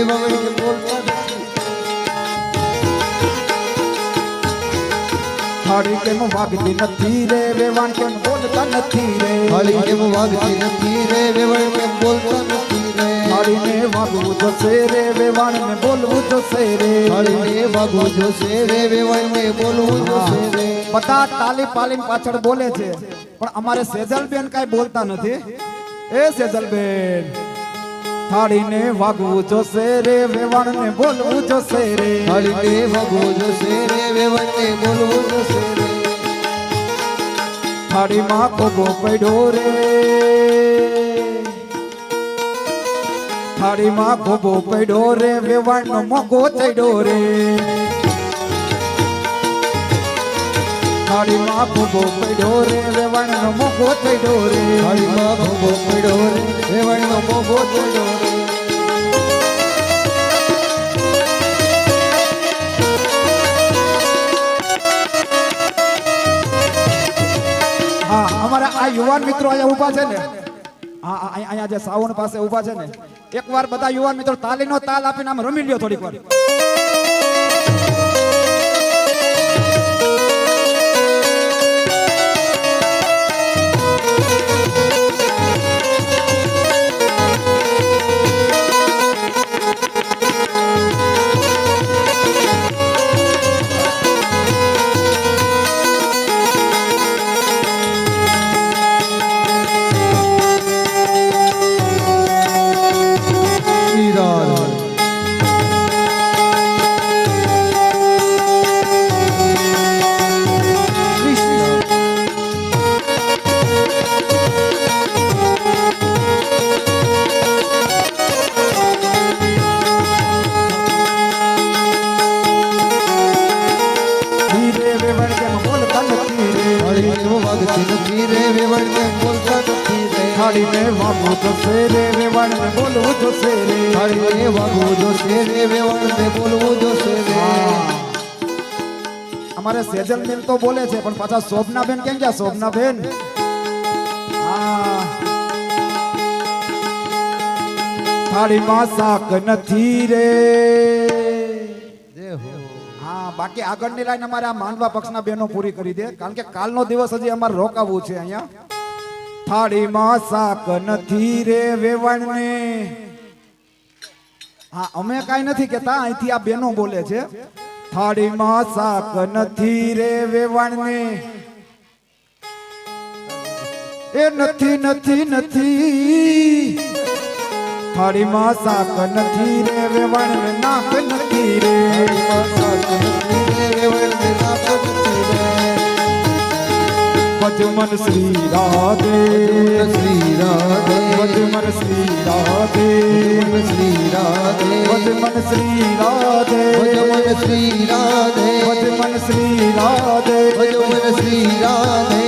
કે બોલતા નથી કેમ વાગતી નથી રે વેવાણ કેમ બોલતા નથી રે થાળી કેમ વાગતી નથી રે વેવાણ કેમ બોલતા નથી રે થાળીને વાગવું જોશે રે વેવાણ ને બોલવું જોશે રે થાળીને વાગવું જોશે રે વેવાણ કે બોલવું જોશે રે બધા તાલી પાલી પાછળ બોલે છે પણ અમારે સેજલબેન કાઈ બોલતા નથી એ સેજલબેન થાળીને વાગવું જોશે રે વેવાણ ને બોલવું જોશે રે. થાળીને વાગવું જોશે રે વેવાણ કે બોલવું જોશે રે. થાળીમાં કોબો પડ્યો રે. થાળીમાં કોબો પડ્યો રે વેવાણ નો મોગો ચડ્યો રે. થાળીમાં ભૂગો પડ્યો રે વેવાણ નો મોગો થયો રે. થાળીમાં ભૂગો પડ્યો રે વેવાણનો મોગો થયો રે. હા, અમારા આ યુવાન મિત્રો અહીંયા ઊભા છે ને. હા અહીંયા જે સાવન પાસે ઊભા છે ને. એકવાર બધા યુવાન મિત્રો તાલીનો તાલ આપીને આમ રમી લ્યો થોડીક વાર. કેમ વાગતી નથી રે વેવાણ કેમ બોલતા નથી રે. થાળીને વાગવું જોશે રે વેવણ ને બોલવું જોશે રે. થાળીને વાગવું જોશે રે વેવાણને બોલવું જોશે રે. અમારે સેજલ બેન તો બોલે છે પણ પાછા શોભના બેન કેમ ગયા? શોભના બેન? હા. થાળીમાં શાક નથી રે. જે હો બાકી આગળની લાઈન અમારે આ માંડવા પક્ષના બેનો પૂરી કરી દે, કારણ કે કાલનો દિવસ હજી અમારે રોકાવું છે અહીંયા. થાળીમાં શાક નથી રે વેવાણને. હા, અમે કાંઈ નથી કેતા અહીંથી આ બેનો બોલે છે. થાળીમાં શાક નથી રે વેવાણને. એ નથી નથી નથી. થાળીમાં શાક નથી રે વેવણને નાક નથી રે. ભજમન શ્રી રાધે. ભજમન શ્રી રાધે. ભજમન શ્રી રાધે. ભજમન શ્રી રાધે. ભજમન શ્રી રાધે. ભજમન શ્રી રાધે.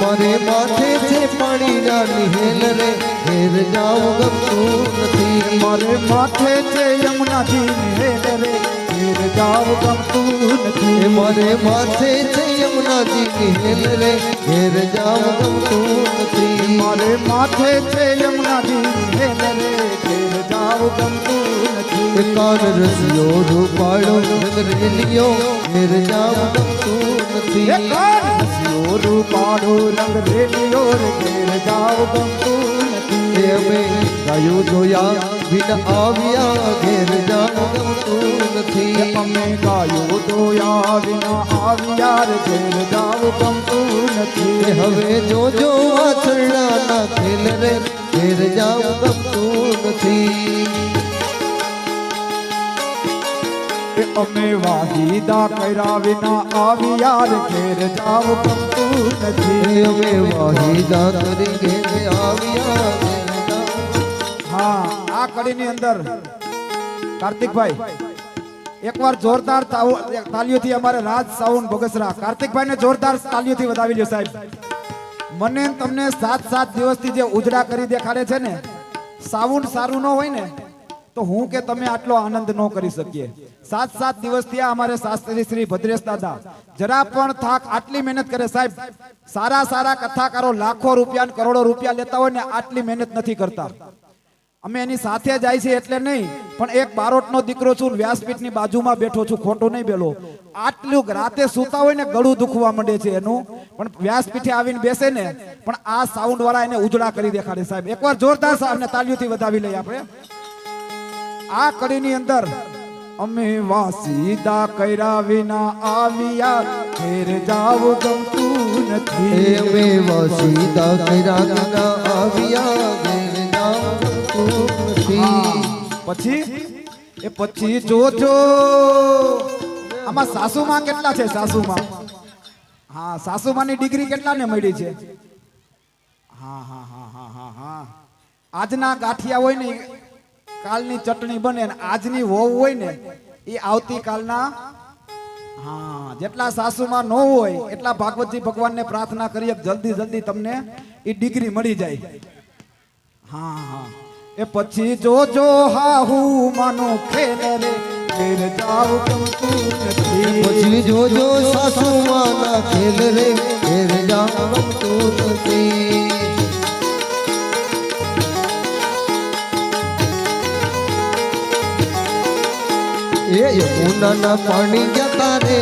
મારે માથે છે પાણી ના નિહેલ રે ઘેર જાવ ગમતું નથી. મારે માથે છે યમુનાજી હેલ રે તેર જાવ ગમતું નથી. મારે માથે છે યમુનાજી નિહેલ રે ઘેર જાવ ગમતું નથી. મારે માથે છે યમુનાજી હેલ રે તેર જાવ ગમતું નથી. કાન રસિયો રૂપાળો નગર ઘેર જાવ ગમતું નથી નસિયો રૂપાળો રંગ રેલિયો રે તેર જાવ ગમતું નથી અમે ગાયું જોયા બિન આવ્યા ઘેર જાવ ગમતું નથી અમે ગાયો જોયા વિના આવ્યા રે તેર જાવ ગમતું નથી હવે જોજો વાછરડા ના ખેલ રે ઘેર જાવ ગમતું અમે વાહીદા કર્યા વિના આવી યાર ઘેર જાવ ગમતું નથી. અમે વાહીદા કરી ઘેર આવ્યા હા આ કડીની અંદર કાર્તિકભાઈ એકવાર જોરદાર તાલીઓથી અમારે રાજ સાઉન બગસરા કાર્તિકભાઈને જોરદાર તાલીઓથી વધાવી લ્યો સાહેબ. મને તમને સાત સાત દિવસથી જે ઉજળા કરી દેખાડે છે ને સાઉન્ડ સારું ન હોય ને તો હું કે તમે આટલો આનંદ ન કરી શકીએ. સાત સાત દિવસથી અમારે શાસ્ત્રી શ્રી ભદ્રેશ દાદા. જરા પણ થાક આટલી મહેનત કરે સાહેબ. સારા સારા કથાકારો લાખો રૂપિયા કરોડો રૂપિયા લેતા હોય ને આટલી મહેનત નથી કરતા. અમે એની સાથે જાય છે એટલે નહીં, પણ એક બારોટનો દીકરો છું વ્યાસપીઠની બાજુમાં બેઠો છું, ખોટો નહીં બેલો. આટલું રાતે સૂતા હોય ને ગળું દુખવા માંડે છે એનું. પણ વ્યાસપીઠે આવીને બેસે ને, પણ આ સાઉન્ડ વાળા એને ઉજળા કરી દેખાડે સાહેબ. એકવાર જોરદાર સાહેબને તાલીઓથી વધાવી લઈએ આપણે. આ કડીની અંદર અમે વાસીદા કર્યા વિના આવ્યા. ઘેર જાવ ગમતું નથી. અમે વાસીદા કર્યા વિના આવ્યા. ઘેર જાઉં નથી. પછી? એ પછી જોજો. આમાં સાસુમાં કેટલા છે સાસુમાં? હા સાસુમાની ડિગ્રી કેટલાને મળી છે? હા હા હા હા હા હા. આજના ગાંઠિયા હોય ને કાલની ચટણી બને ને આજની વહુ હોય ને એ આવતીકાલના હા, જેટલા સાસુમાં ન હોય, એટલા ભાગવતજી ભગવાનને પ્રાર્થના કરીએ જલ્દી જલ્દી તમને એ ડિગ્રી મળી જાય. હા હા. એ પછી જોજો હા હું માનું ખેલ રે, ફેર જાવ ગમતું નથી. પછી જોજો સાસુ માના ખેલ રે ઘેર જાઉં યમુનાના પાણી જતા રે